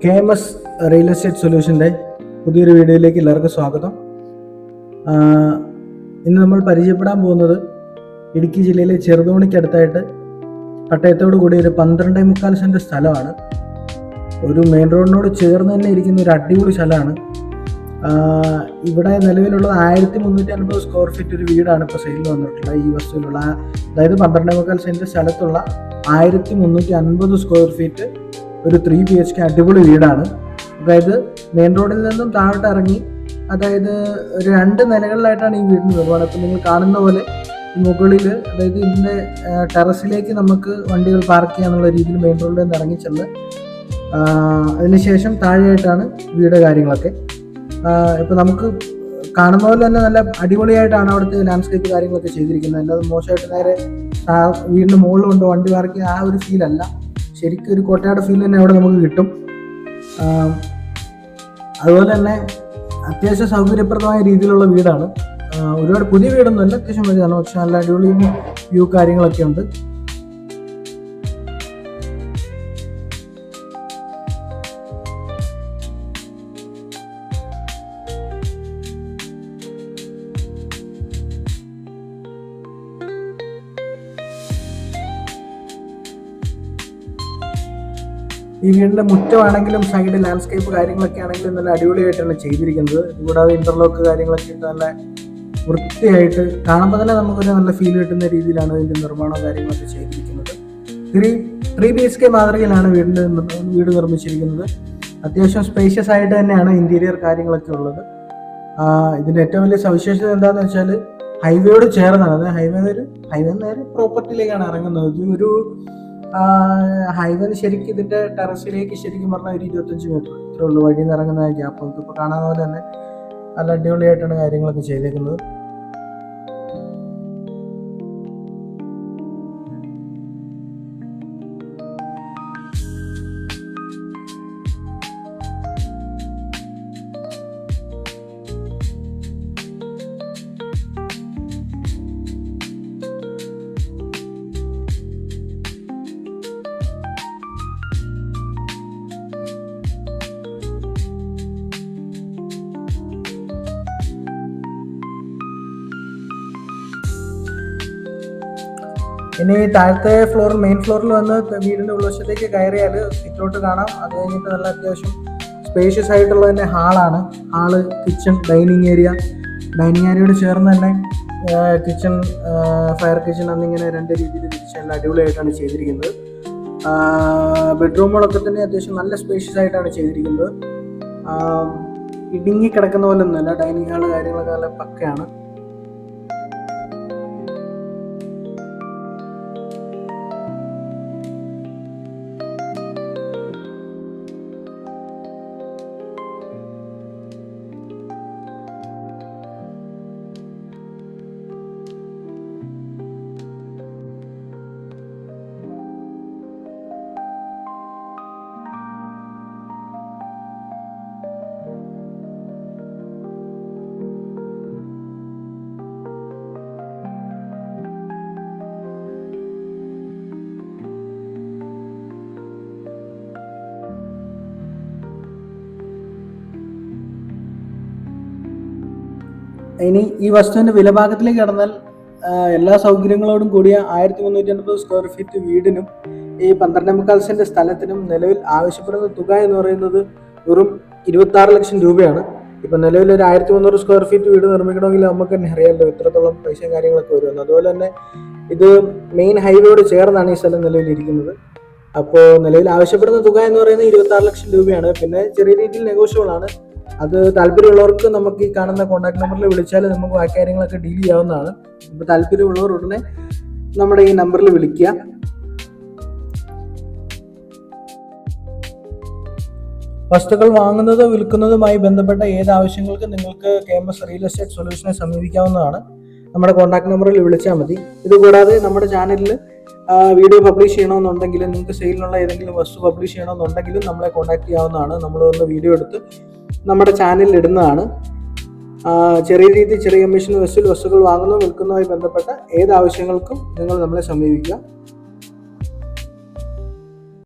K M S real estate സൊല്യൂഷന്റെ പുതിയൊരു വീഡിയോയിലേക്ക് എല്ലാവർക്കും സ്വാഗതം. ഇന്ന് നമ്മൾ പരിചയപ്പെടാൻ പോകുന്നത് ഇടുക്കി ജില്ലയിലെ ചെറുതോണിക്കടുത്തായിട്ട് പട്ടയത്തോട് കൂടി ഒരു പന്ത്രണ്ടേ മുക്കാൽ സെന്റ് സ്ഥലമാണ്. ഒരു മെയിൻ റോഡിനോട് ചേർന്ന് തന്നെ ഇരിക്കുന്ന ഒരു അടിപൊളി സ്ഥലമാണ്. ഇവിടെ നിലവിലുള്ളത് ആയിരത്തി മുന്നൂറ്റി അൻപത് സ്ക്വയർ ഫീറ്റ് ഒരു വീടാണ് ഇപ്പോൾ സെയിൽ വന്നിട്ടുള്ളത്. ഈ വസ്തുവിലുള്ള അതായത് പന്ത്രണ്ടേ മുക്കാൽ സെന്റ് സ്ഥലത്തുള്ള ആയിരത്തി മുന്നൂറ്റി അൻപത് സ്ക്വയർ ഫീറ്റ് ഒരു ത്രീ ബി എച്ച് കെ അടിപൊളി വീടാണ്. അതായത് മെയിൻ റോഡിൽ നിന്നും താഴോട്ട് ഇറങ്ങി അതായത് രണ്ട് നിലകളിലായിട്ടാണ് ഈ വീടിന് നിർമ്മാണം. ഇപ്പം നിങ്ങൾ കാണുന്ന പോലെ മുകളിൽ അതായത് ഇതിന്റെ ടെറസിലേക്ക് നമുക്ക് വണ്ടികൾ പാർക്ക് ചെയ്യാന്നുള്ള രീതിയിൽ മെയിൻ റോഡിൽ നിന്ന് ഇറങ്ങി ചെന്ന് അതിനുശേഷം താഴെയായിട്ടാണ് വീട് കാര്യങ്ങളൊക്കെ. ഇപ്പം നമുക്ക് കാണുന്ന പോലെ തന്നെ നല്ല അടിപൊളിയായിട്ടാണ് അവിടുത്തെ ലാൻഡ്സ്കേപ്പ് കാര്യങ്ങളൊക്കെ ചെയ്തിരിക്കുന്നത്. അല്ലാതെ മോശമായിട്ട് നേരെ വീടിന്റെ മുകളിൽ കൊണ്ട് വണ്ടി പാർക്ക് ആ ഒരു ഫീലല്ല ശരിക്കും ഒരു കോട്ടയാട് ഫീൽ തന്നെ അവിടെ നമുക്ക് കിട്ടും. അതുപോലെ തന്നെ അത്യാവശ്യം സൗകര്യപ്രദമായ രീതിയിലുള്ള വീടാണ്. ഒരുപാട് പുതിയ വീടൊന്നുമല്ല അത്യാവശ്യം വലുതാണ് പക്ഷെ നല്ല അടിപൊളി വ്യൂ കാര്യങ്ങളൊക്കെ ഉണ്ട്. ഈ വീടിന്റെ മുറ്റമാണെങ്കിലും സൈഡ് ലാൻഡ്സ്കേപ്പ് കാര്യങ്ങളൊക്കെ ആണെങ്കിലും നല്ല അടിപൊളിയായിട്ടാണ് ചെയ്തിരിക്കുന്നത്. കൂടാതെ ഇന്റർലോക്ക് കാര്യങ്ങളൊക്കെ നല്ല വൃത്തിയായിട്ട് കാണുമ്പോൾ തന്നെ നമുക്കൊരു നല്ല ഫീൽ കിട്ടുന്ന രീതിയിലാണ് ഇതിന്റെ നിർമ്മാണവും കാര്യങ്ങളൊക്കെ ചെയ്തിരിക്കുന്നത്. Three three B H K മാതൃകയിലാണ് വീടിന്റെ വീട് നിർമ്മിച്ചിരിക്കുന്നത്. അത്യാവശ്യം സ്പേഷ്യസ് ആയിട്ട് തന്നെയാണ് ഇന്റീരിയർ കാര്യങ്ങളൊക്കെ ഉള്ളത്. ഇതിന്റെ ഏറ്റവും വലിയ സവിശേഷത എന്താണെന്ന് വെച്ചാൽ ഹൈവേയോട് ചേർന്നാണ്. അതായത് ഹൈവേ ഹൈവേ നേരെ പ്രോപ്പർട്ടിയിലേക്കാണ് ഇറങ്ങുന്നത്. ഒരു ഹൈവേ ശരിക്കും ഇതിന്റെ ടെറസിലേക്ക് ശരിക്കും പറഞ്ഞാൽ ഒരു ഇരുപത്തഞ്ച് മീറ്റർ ഇത്രേ ഉള്ളൂ. വഴിയിൽ നിന്ന് ഇറങ്ങുന്ന ഗ്യാപ്പ് നമുക്ക് ഇപ്പോൾ കാണാതെ പോലെ തന്നെ നല്ല അടിപൊളിയായിട്ടാണ് കാര്യങ്ങളൊക്കെ ചെയ്തേക്കുന്നത്. ഇനി താഴത്തെ ഫ്ലോറിൽ മെയിൻ ഫ്ലോറിൽ വന്ന് വീടിന്റെ ഉള്ളവശത്തേക്ക് കയറിയാൽ സിറ്റൗട്ട് കാണാം. അത് കഴിഞ്ഞിട്ട് നല്ല അത്യാവശ്യം സ്പേഷ്യസ് ആയിട്ടുള്ള തന്നെ ഹാളാണ് hall kitchen dining area dining ഏരിയയോട് ചേർന്ന് തന്നെ കിച്ചൺ ഫയർ കിച്ചൺ എന്നിങ്ങനെ രണ്ട് രീതിയിൽ കിച്ചൺ അടിപൊളിയായിട്ടാണ് ചെയ്തിരിക്കുന്നത്. ബെഡ്റൂമുകളൊക്കെ തന്നെ അത്യാവശ്യം നല്ല സ്പേഷ്യസ് ആയിട്ടാണ് ചെയ്തിരിക്കുന്നത്. ഇടുങ്ങി കിടക്കുന്ന പോലെ ഒന്നുമല്ല. ഡൈനിങ് ഹാൾ കാര്യങ്ങളൊക്കെ നല്ല പക്കയാണ്. ഇനി ഈ വസ്തുവിന്റെ വിലഭാഗത്തിലേക്ക് കടന്നാൽ എല്ലാ സൗകര്യങ്ങളോടും കൂടിയ ആയിരത്തി മുന്നൂറ്റി അൻപത് സ്ക്വയർ ഫീറ്റ് വീടിനും ഈ പന്ത്രണ്ടേ മുക്കാൽ സെന്റ് സ്ഥലത്തിനും നിലവിൽ ആവശ്യപ്പെടുന്ന തുക എന്ന് പറയുന്നത് വെറും ഇരുപത്തി ആറ് ലക്ഷം രൂപയാണ്. ഇപ്പൊ നിലവിൽ ഒരു ആയിരത്തി മുന്നൂറ് സ്ക്വയർ ഫീറ്റ് വീട് നിർമ്മിക്കണമെങ്കിൽ നമുക്ക് തന്നെ അറിയാമല്ലോ ഇത്രത്തോളം പൈസയും കാര്യങ്ങളൊക്കെ വരുമെന്ന്. അതുപോലെ തന്നെ ഇത് മെയിൻ ഹൈവേയോട് ചേർന്നാണ് ഈ സ്ഥലം നിലവിലിരിക്കുന്നത് അപ്പോൾ നിലവിൽ ആവശ്യപ്പെടുന്ന തുക എന്ന് പറയുന്നത് ഇരുപത്തി ലക്ഷം രൂപയാണ്. പിന്നെ ചെറിയ രീതിയിൽ നെഗോഷ്യബിൾ ആണ്. അത് താല്പര്യമുള്ളവർക്ക് നമുക്ക് ഈ കാണുന്ന കോൺടാക്ട് നമ്പറിൽ വിളിച്ചാൽ നമുക്ക് ആ കാര്യങ്ങളൊക്കെ ഡീൽ ചെയ്യാവുന്നതാണ്. അപ്പോൾ താല്പര്യമുള്ളവർ ഉടനെ നമ്മുടെ ഈ നമ്പറിൽ വിളിക്കുക. വസ്തുക്കൾ വാങ്ങുന്നതോ വിൽക്കുന്നതുമായി ബന്ധപ്പെട്ട ഏത് ആവശ്യങ്ങൾക്കും നിങ്ങൾക്ക് K M S real estate സൊല്യൂഷനെ സമീപിക്കാവുന്നതാണ്. നമ്മുടെ കോൺടാക്ട് നമ്പറിൽ വിളിച്ചാൽ മതി. ഇതുകൂടാതെ നമ്മുടെ ചാനലിൽ വീഡിയോ പബ്ലിഷ് ചെയ്യണമെന്നുണ്ടെങ്കിൽ നിങ്ങൾക്ക് സെയിലിനുള്ള ഏതെങ്കിലും വസ്തു പബ്ലിഷ് ചെയ്യണമെന്നുണ്ടെങ്കിലും നമ്മളെ കോൺടാക്ട് ചെയ്യാവുന്നതാണ്. നമ്മൾ ഒന്ന് വീഡിയോ എടുത്ത് നമ്മുടെ ചാനലിൽ ഇടുന്നതാണ്. ചെറിയ രീതിയിൽ ചെറിയ കമ്മീഷൻ വസ്തുവിൽ വസ്തുക്കൾ വാങ്ങുന്നതും വിൽക്കുന്നതുമായി ബന്ധപ്പെട്ട ഏത് ആവശ്യങ്ങൾക്കും നിങ്ങൾ നമ്മളെ സമീപിക്കുക.